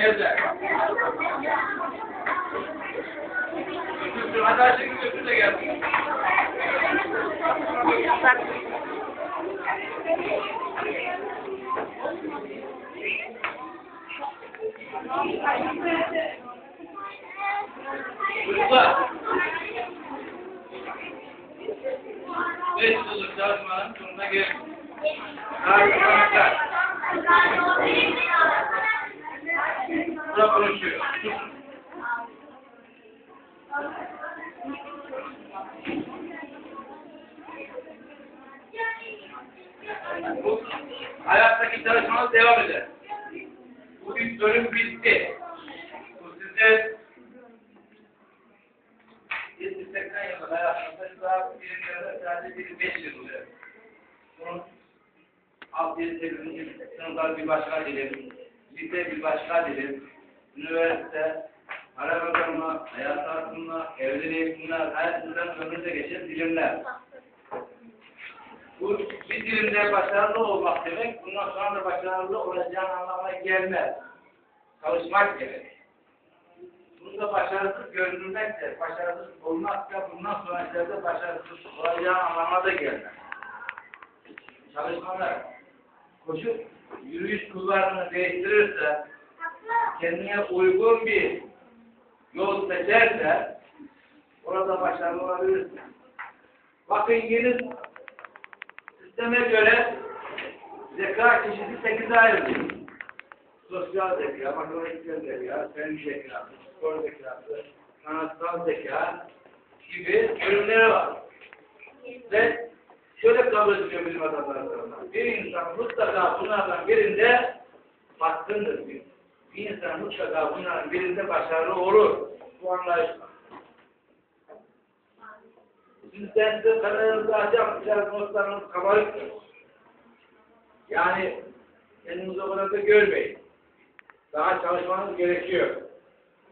Evde. Götürsün. Hadi Ayşegül götür de gelsin. Çocuklar. Beş yıllık çalışmanın sonuna gelin. Harika. Burada konuşuyor. Hayattaki çalışmanız devam eder. Bu bir bölüm bitti. Bu size 70-80 yıllık hayatınızda şu an birimlerde sadece bir 5 yıl oluyor. Bunun alt yedi sınıflar bir başka dilim, lise bir başka dilim, üniversite, araba durma, hayat hakkında, evlilik bunlar hayatınızdan ömrünüze geçen dilimler. Bu bir dilimde başarılı olmak demek, bundan sonra da başarılı olacağın anlamına gelmez. Çalışmak gerek. Bunda başarısız görünmek de, başarısız olmak da bundan sonra ileride başarısız olacağın anlamına da gelmez. Çalışmalar, koşup yürüyüş kullarını değiştirirse, kendine uygun bir yol seçerse, orada başarılı olabilirsin. Bakın yeni sisteme göre zeka çeşidi 8'e ayrılıyor. Sosyal zeka, matematiksel zeka, fen zekası, spor zekası, sanatsal zeka gibi bölümleri var. Ve şöyle kabul ediliyor bilim adamları tarafından. Bir insan mutlaka bunlardan birinde baskındır. Bir, bir insan mutlaka bunlardan birinde başarılı olur. Bu anlayış var. Sizden size kanalınızı. Biraz notlarınız kabarıktır. Yani kendinizi o kadar da görmeyin. Daha çalışmanız gerekiyor.